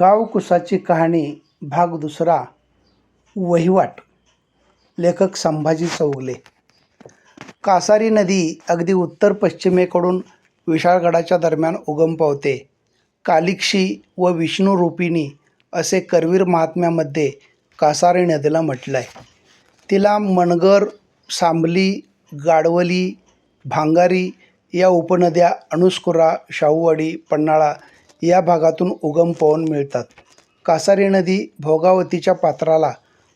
गावकुसाची कहाणी भाग दुसरा वहिवाट. लेखक संभाजी चौगले. कासारी नदी अगदी उत्तर पश्चिमेकडून विशाळगडाच्या दरम्यान उगम पावते. कालिक्षी व विष्णू रूपिणी असे करवीर महात्म्यामध्ये कासारी नदीला म्हटलं आहे तिला मनगर सांबली गाडवली भांगारी या उपनद्या अणुस्कुरा शाहूवाडी पन्हाळा या भागातून उगम पावून मिळतात. कासारी नदी भोगावतीच्या पात्राला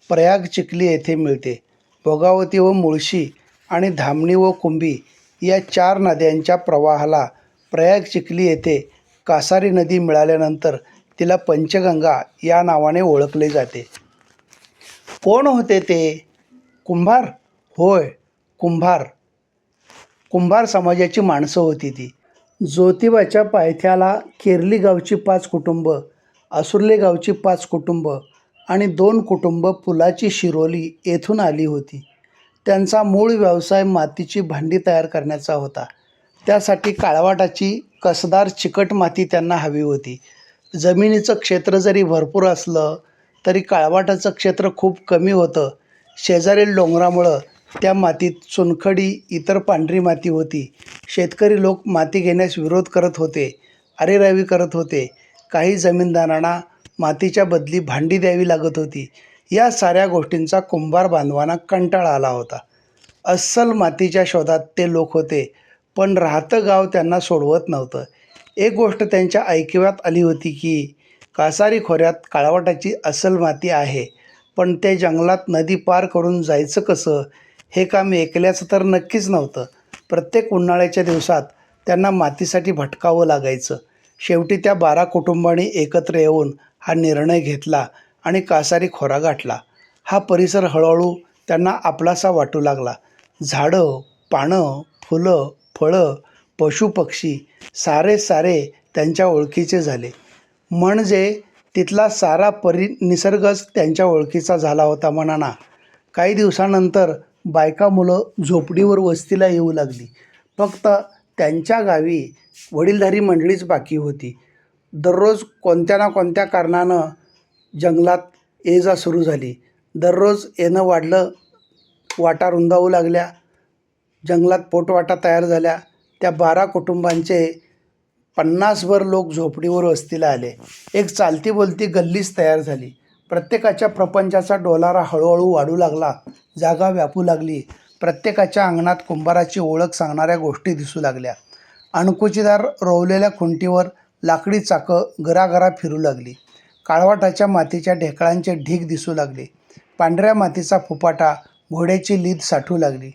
प्रयाग चिखली येथे मिळते. भोगावती व मुळशी आणि धामणी व कुंभी या चार नद्यांच्या प्रवाहाला प्रयाग चिखली येथे कासारी नदी मिळाल्यानंतर तिला पंचगंगा या नावाने ओळखले जाते. कोण होते ते? कुंभार? होय कुंभार. कुंभार समाजाची माणसं होती ती. ज्योतिबाच्या पायथ्याला केरली गावची पाच कुटुंब आसुर्ले गावची पाच कुटुंब आणि दोन कुटुंब पुलाची शिरोली येथून आली होती. त्यांचा मूळ व्यवसाय मातीची भांडी तयार करण्याचा होता. त्यासाठी काळवाटाची कसदार चिकट माती त्यांना हवी होती. जमिनीचं क्षेत्र जरी भरपूर असलं तरी काळवाटाचं क्षेत्र खूप कमी होतं. शेजारील डोंगरामुळं त्या मातीत चुनखडी इतर पांढरी माती होती. शेतकरी लोक माती घेण्यास विरोध करत होते अरेरावी करत होते. काही जमीनदारांना मातीच्या बदली भांडी द्यावी लागत होती. या साऱ्या गोष्टींचा कुंभार बांधवांना कंटाळा आला होता. अस्सल मातीच्या शोधात ते लोक होते पण राहतं गाव त्यांना सोडवत नव्हतं. एक गोष्ट त्यांच्या ऐकिवात आली होती की कासारी खोऱ्यात काळवटाची अस्सल माती आहे पण ते जंगलात नदी पार करून जायचं कसं? हे काम ऐकल्याचं तर नक्कीच नव्हतं. प्रत्येक उन्हाळ्याच्या दिवसात त्यांना मातीसाठी भटकावं लागायचं. शेवटी त्या बारा कुटुंबांनी एकत्र येऊन हा निर्णय घेतला आणि कासारी खोरा गाठला. हा परिसर हळूहळू त्यांना आपलासा वाटू लागला. झाडं पानं फुलं फळं पशुपक्षी सारे सारे त्यांच्या ओळखीचे झाले. म्हणजे तिथला सारा परि निसर्गच त्यांच्या ओळखीचा झाला होता म्हणा काही दिवसानंतर बायका मुलं झोपडीवर वस्तीला येऊ लागली. फक्त त्यांच्या गावी वडीलधारी मंडळीच बाकी होती. दररोज कोणत्या ना कोणत्या कारणानं जंगलात ये जा सुरू झाली. दररोज येणं वाढलं वाटा रुंदावू लागल्या. जंगलात पोटवाटा तयार झाल्या. त्या बारा कुटुंबांचे पन्नासभर लोक झोपडीवर वस्तीला आले. एक चालती बोलती गल्लीच तयार झाली. प्रत्येकाच्या प्रपंचाचा डोलारा हळूहळू वाढू लागला. जागा व्यापू लागली. प्रत्येकाच्या अंगणात कुंभाराची ओळख सांगणाऱ्या गोष्टी दिसू लागल्या. अणकुचीदार रोवलेल्या खुंटीवर लाकडी चाकं गरागरा फिरू लागली. काळवाटाच्या मातीच्या ढेकळांचे ढीग दिसू लागले. पांढऱ्या मातीचा फुपाटा घोड्याची लीद साठू लागली.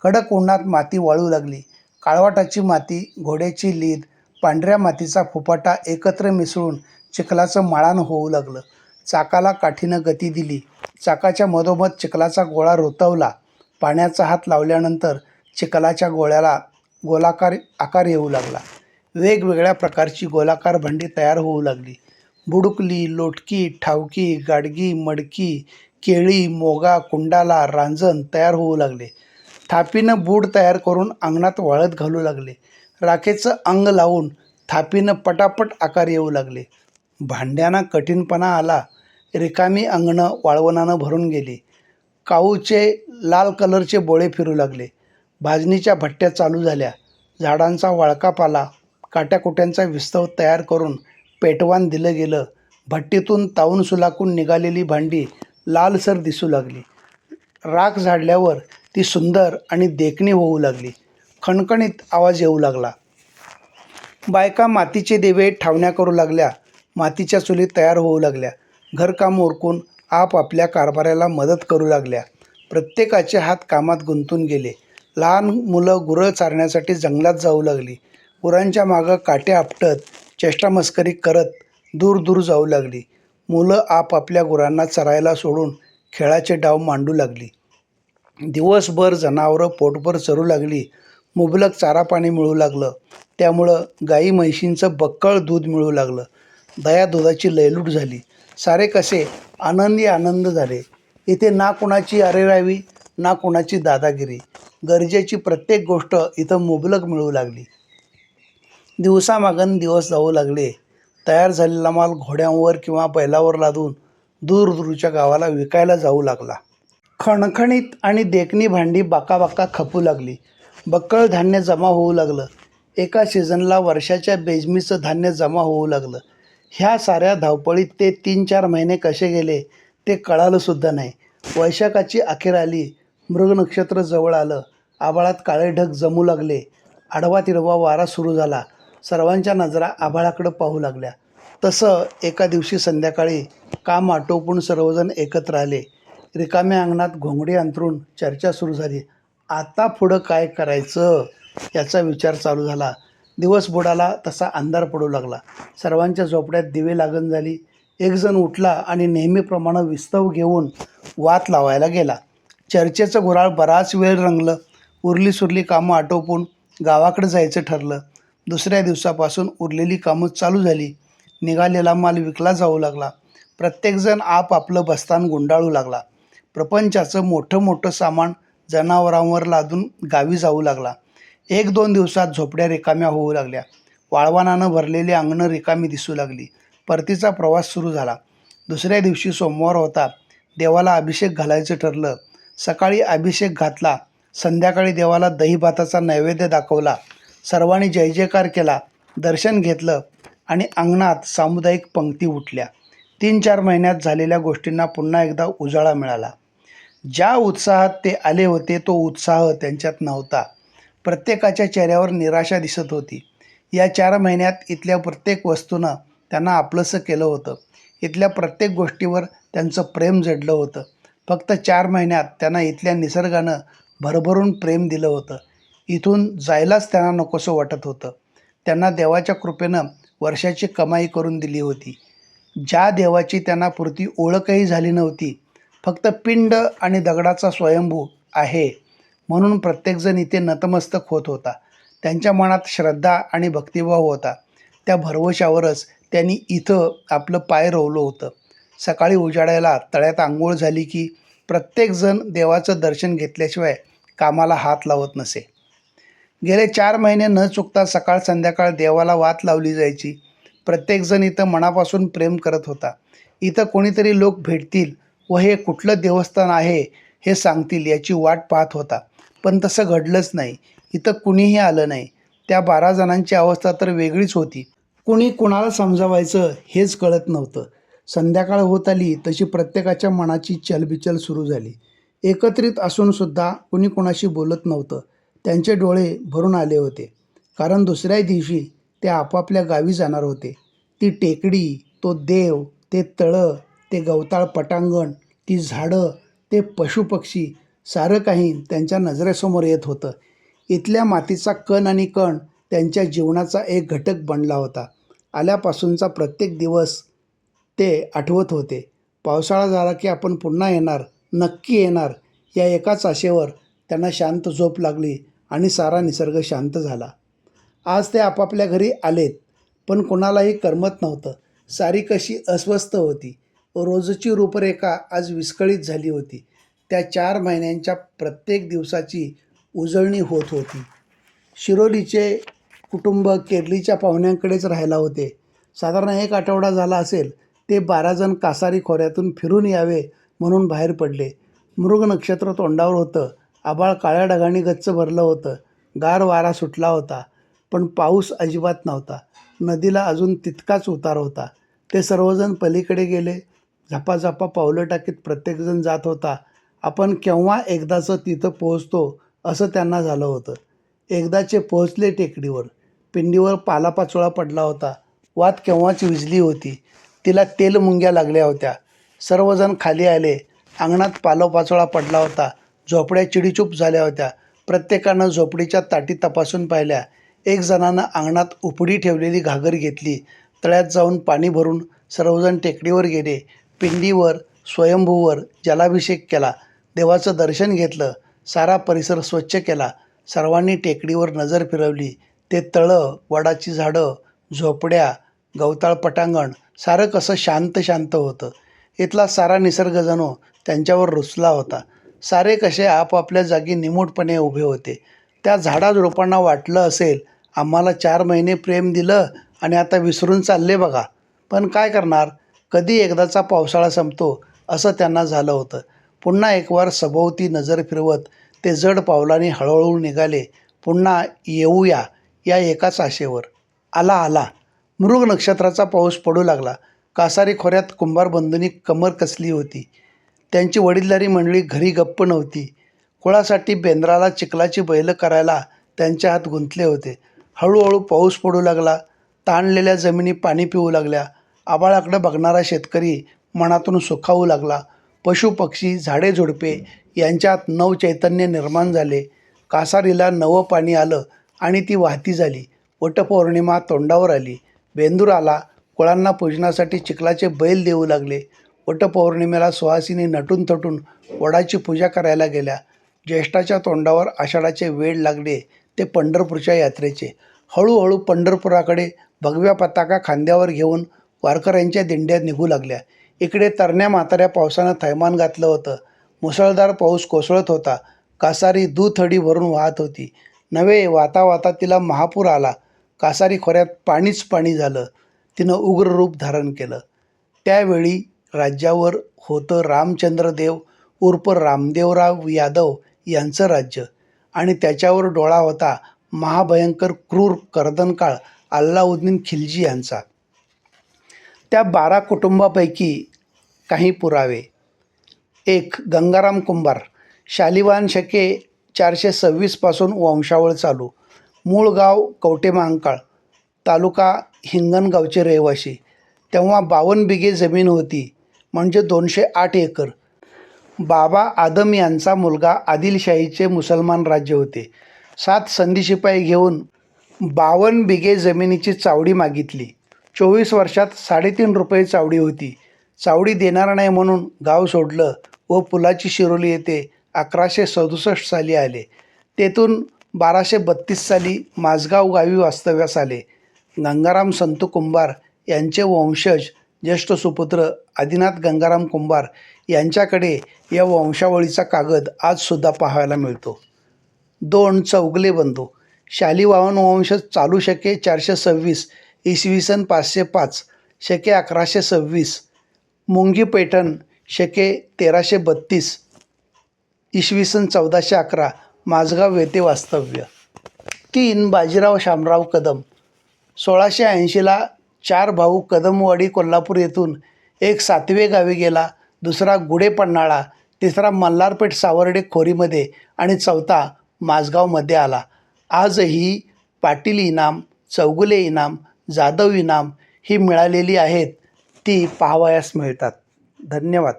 कडक उन्हात माती वाळू लागली. काळवाटाची माती घोड्याची लीद पांढऱ्या मातीचा फुपाटा एकत्र मिसळून चिखलाचं माळान होऊ लागलं. चाकाला काठीनं गती दिली. चाकाच्या मधोमध चिखलाचा गोळा रोतवला. पाण्याचा हात लावल्यानंतर चिखलाच्या गोळ्याला गोलाकार आकार येऊ लागला. वेगवेगळ्या प्रकारची गोलाकार भांडी तयार होऊ लागली. बुडुकली लोटकी ठावकी गाडगी मडकी केळी मोगा कुंडाला रांजण तयार होऊ लागले. थापीनं बूड तयार करून अंगणात वाळत घालू लागले. राखेचं अंग लावून थापीनं पटापट आकार येऊ लागले. भांड्यांना कठीणपणा आला रिकामी अंगणं वाळवणानं भरून गेली. काऊचे लाल कलरचे बोळे फिरू लागले. भाजणीच्या भट्ट्या चालू झाल्या. झाडांचा वाळका पाला. काट्याकुट्यांचा विस्तव तयार करून पेटवान दिलं गेलं. भट्टीतून तावून सुलाकून निघालेली भांडी लालसर दिसू लागली. राख झाडल्यावर ती सुंदर आणि देखणी होऊ लागली. खणखणीत आवाज येऊ लागला. बायका मातीचे देवे ठावण्या करू लागल्या. मातीच्या चुली तयार होऊ लागल्या. घरकाम उरकून आपापल्या कारभाराला मदत करू लागल्या. प्रत्येकाचे हात कामात गुंतून गेले. लहान मुलं गुरं चारण्यासाठी जंगलात जाऊ लागली. गुरांच्या मागं काटे आपटत चेष्टामस्करी करत दूर दूर जाऊ लागली. मुलं आपापल्या गुरांना चरायला सोडून खेळाचे डाव मांडू लागली. दिवसभर जनावरं पोटभर चरू लागली. मुबलक चारा पाणी मिळू लागलं. त्यामुळं गाई म्हैशींचं बक्कळ दूध मिळू लागलं. दया दुधाची लयलूट झाली. सारे कसे? आनंदी आनंद झाले. इथे ना कुणाची अरेरावी ना कुणाची दादागिरी. गरजेची प्रत्येक गोष्ट इथं मुबलक मिळू लागली. दिवसामागन दिवस जाऊ लागले. तयार झालेला माल घोड्यांवर किंवा बैलावर लादून दूरदूरच्या गावाला विकायला जाऊ लागला. खणखणीत आणि देखणी भांडी बाकाबाका खपू लागली. बक्कळ धान्य जमा होऊ लागलं. एका सीझनला वर्षाच्या बेजमीचं धान्य जमा होऊ लागलं. ह्या साऱ्या धावपळीत ते तीन चार महिने कसे गेले ते कळालंसुद्धा नाही. वैशाखाची अखेर आली मृग नक्षत्र जवळ आलं. आभाळात काळे ढग जमू लागले. आडवा तिडवा वारा सुरू झाला. सर्वांच्या नजरा आभाळाकडं पाहू लागल्या. तसं एका दिवशी संध्याकाळी काम आटोपून सर्वजण एकत्र आले. रिकाम्या अंगणात घोंगडी अंतरून चर्चा सुरू झाली. आता पुढं काय करायचं याचा विचार चालू झाला. दिवस बुडाला तसा अंधार पडू लागला. सर्वांच्या झोपड्यात दिवे लागण झाली. एकजण उठला आणि नेहमीप्रमाणे विस्तव घेऊन वात लावायला गेला. चर्चेचं घोराळ बराच वेळ रंगलं. उरली सुरली कामं आटोपून गावाकडे जायचं ठरलं. दुसऱ्या दिवसापासून उरलेली कामं चालू झाली. निघालेला माल विकला जाऊ लागला. प्रत्येकजण आपापलं बस्तान गुंडाळू लागला. प्रपंचाचं मोठं मोठं सामान जनावरांवर लादून गावी जाऊ लागला. एक दोन दिवसात झोपड्या रिकाम्या होऊ लागल्या. वाळवानानं भरलेली अंगणं रिकामी दिसू लागली. परतीचा प्रवास सुरू झाला. दुसऱ्या दिवशी सोमवार होता. देवाला अभिषेक घालायचं ठरलं. सकाळी अभिषेक घातला. संध्याकाळी देवाला दहीभाताचा नैवेद्य दाखवला. सर्वांनी जय जयकार केला. दर्शन घेतलं आणि अंगणात सामुदायिक पंक्ती उठल्या. तीन चार महिन्यात झालेल्या गोष्टींना पुन्हा एकदा उजाळा मिळाला. ज्या उत्साहात ते आले होते तो उत्साह त्यांच्यात नव्हता. प्रत्येकाच्या चेहऱ्यावर निराशा दिसत होती. या चार महिन्यात इथल्या प्रत्येक वस्तूनं त्यांना आपलंसं केलं होतं. इथल्या प्रत्येक गोष्टीवर त्यांचं प्रेम जडलं होतं. फक्त चार महिन्यात त्यांना इथल्या निसर्गानं भरभरून प्रेम दिलं होतं. इथून जायलाच त्यांना नकोसं वाटत होतं. त्यांना देवाच्या कृपेनं वर्षाची कमाई करून दिली होती. ज्या देवाची त्यांना पुरती ओळखही झाली नव्हती फक्त पिंड आणि दगडाचा स्वयंभू आहे. म्हणून प्रत्येकजण इथे नतमस्तक होत होता. त्यांच्या मनात श्रद्धा आणि भक्तिभाव होता. त्या भरवशावरच त्यांनी इथं आपलं पाय रोवलं होतं. सकाळी उजाडायला तळ्यात आंघोळ झाली की प्रत्येकजण देवाचं दर्शन घेतल्याशिवाय कामाला हात लावत नसे. गेले चार महिने न चुकता सकाळ संध्याकाळ देवाला वात लावली जायची. प्रत्येकजण इथं मनापासून प्रेम करत होता. इथं कोणीतरी लोक भेटतील व हे कुठलं देवस्थान आहे हे सांगतील याची वाट पाहत होता. पण तसं घडलंच नाही. इथं कुणीही आलं नाही. त्या बारा जणांची अवस्था तर वेगळीच होती. कुणी कुणाला समजावायचं हेच कळत नव्हतं. संध्याकाळ होत आली तशी प्रत्येकाच्या मनाची चलबिचल सुरू झाली. एकत्रित असूनसुद्धा कुणी कुणाशी बोलत नव्हतं. त्यांचे डोळे भरून आले होते. कारण दुसऱ्या दिवशी ते आपापल्या गावी जाणार होते. ती टेकडी तो देव ते तळं ते गवताळ पटांगण ती झाडं ते पशुपक्षी सारं काही त्यांच्या नजरेसमोर येत होतं. इथल्या मातीचा कण आणि कण त्यांच्या जीवनाचा एक घटक बनला होता. आल्यापासूनचा प्रत्येक दिवस ते आठवत होते. पावसाळा झाला की आपण पुन्हा येणार नक्की येणार. या एकाच आशेवर त्यांना शांत झोप लागली आणि सारा निसर्ग शांत झाला. आज ते आपापल्या घरी आलेत पण कोणालाही करमत नव्हतं. सारी कशी अस्वस्थ होती. रोजची रूपरेखा आज विस्कळीत झाली होती. त्या चार महिन्यांच्या प्रत्येक दिवसाची उजळणी होत होती. शिरोलीचे कुटुंब केरलीच्या पाहुण्यांकडेच राहायला होते. साधारण एक आठवडा झाला असेल ते बारा जण कासारी खोऱ्यातून फिरून यावे म्हणून बाहेर पडले. मृग नक्षत्र तोंडावर होतं. आबाळ काळ्या ढगांनी गच्च भरलं होतं. गार वारा सुटला होता पण पाऊस अजिबात नव्हता. नदीला अजून तितकाच उतार होता. ते सर्वजण पलीकडे गेले. झपाझपा पावलं टाकीत प्रत्येकजण जात होता. आपण केव्हा एकदाचं तिथं पोहोचतो असं त्यांना झालं होतं. एकदाचे पोहोचले टेकडीवर. पिंडीवर पालापाचोळा पडला होता. वात केव्हाच विजली होती? तिला तेल मुंग्या लागल्या होत्या. सर्वजण खाली आले. अंगणात पालोपाचोळा पडला होता. झोपड्या चिडीचूप झाल्या होत्या. प्रत्येकानं झोपडीच्या ताटी तपासून पाहिल्या. एक जणानं अंगणात उपडी ठेवलेली घागर घेतली. तळ्यात जाऊन पाणी भरून सर्वजण टेकडीवर गेले. पिंडीवर स्वयंभूवर जलाभिषेक केला. देवाचं दर्शन घेतलं सारा परिसर स्वच्छ केला. सर्वांनी टेकडीवर नजर फिरवली. ते तळं वडाची झाडं झोपड्या गवताळ पटांगण सारं कसं शांत शांत होतं. इथला सारा निसर्ग जणू त्यांच्यावर रुचला होता. सारे कसे आपापल्या जागी निमूटपणे उभे होते. त्या झाडाझुडपांना वाटलं असेल आम्हाला चार महिने प्रेम दिलं आणि आता विसरून चालले बघा. पण काय करणार? कधी एकदाचा पावसाळा संपतो असं त्यांना झालं होतं. पुन्हा एक वार सभोवती नजर फिरवत ते जड पावलाने हळूहळू निघाले. पुन्हा येऊया या एकाच आशेवर. आला आला. मृग नक्षत्राचा पाऊस पडू लागला. कासारी खोऱ्यात कुंभार बंधूंनी कमर कसली होती. त्यांची वडीलधारी मंडळी घरी गप्प नव्हती. कुळासाठी बेंद्राला चिखलाची बैलं करायला त्यांच्या हात गुंतले होते. हळूहळू पाऊस पडू लागला. ताणलेल्या जमिनी पाणी पिऊ लागल्या. आबाळाकडं बघणारा शेतकरी मनातून सुखावू लागला. पशुपक्षी झाडे झुडपे यांच्यात नवचैतन्य निर्माण झाले. कासारीला नवं पाणी आलं आणि ती वाहती झाली. वटपौर्णिमा तोंडावर आली. बेंदूर आला कुळांना पूजनासाठी चिखलाचे बैल देऊ लागले. वटपौर्णिमेला सुहासिनी नटून थटून वडाची पूजा करायला गेल्या. ज्येष्ठाच्या तोंडावर आषाढाचे वेळ लागले ते पंढरपूरच्या यात्रेचे. हळूहळू पंढरपुराकडे भगव्या पताका खांद्यावर घेऊन वारकऱ्यांच्या दिंड्या निघू लागल्या. इकडे तरण्या म्हाताऱ्या पावसानं थैमान घातलं होतं. मुसळधार पाऊस कोसळत होता. कासारी दुथडी भरून वाहत होती. नवे वाता वाता तिला महापूर आला. कासारी खोऱ्यात पाणीच पाणी झालं. तिनं उग्र रूप धारण केलं. त्यावेळी राज्यावर होतं रामचंद्रदेव उर्फ रामदेवराव यादव यांचं राज्य. आणि त्याच्यावर डोळा होता महाभयंकर क्रूर कर्दनकाळ अल्लाउद्दीन खिलजी यांचा. त्या बारा कुटुंबापैकी काही पुरावे. एक गंगाराम कुंभार शालिवान शके चारशे सव्वीसपासून वंशावळ चालू. मूळ गाव कवटेमहांकाळ तालुका हिंगणगावचे रहिवासी. तेव्हा बावन्न बिघे जमीन होती म्हणजे दोनशे आठ एकर. बाबा आदम यांचा मुलगा आदिलशाहीचे मुसलमान राज्य होते. सात संधीशिपाई घेऊन बावन्न बिघे जमिनीची चावडी मागितली. चोवीस वर्षात साडेतीन रुपये चावडी होती. चावडी देणार नाही म्हणून गाव सोडलं व पुलाची शिरोली येथे अकराशे सदुसष्ट साली आले. तेथून बाराशे बत्तीस साली माझगाव गावी वास्तव्यास आले. गंगाराम संतू कुंभार यांचे वंशज ज्येष्ठ सुपुत्र आदिनाथ गंगाराम कुंभार यांच्याकडे या वंशावळीचा कागद आजसुद्धा पाहायला मिळतो. दोन चौगले बंधू शालिवाहन वंश चालू शके चारशे सव्वीस इसवी सन पाचशे पाच शके अकराशे सव्वीस मुंगी पैठण शके तेराशे बत्तीस इसवी सन चौदाशे अकरा माझगाव येथे वास्तव्य. तीन बाजीराव शामराव कदम. सोळाशे ऐंशीला चार भाऊ कदमवाडी कोल्हापूर येथून एक सातवे गावी गेला दुसरा गुढे पन्हाळा तिसरा मल्हारपेठ सावर्डे खोरीमध्ये आणि चौथा माझगावमध्ये आला. आजही पाटील इनाम चौगुले इनाम जाधव इनाम ही मिळालेली आहेत. ती पाहावयास मिळतात. धन्यवाद.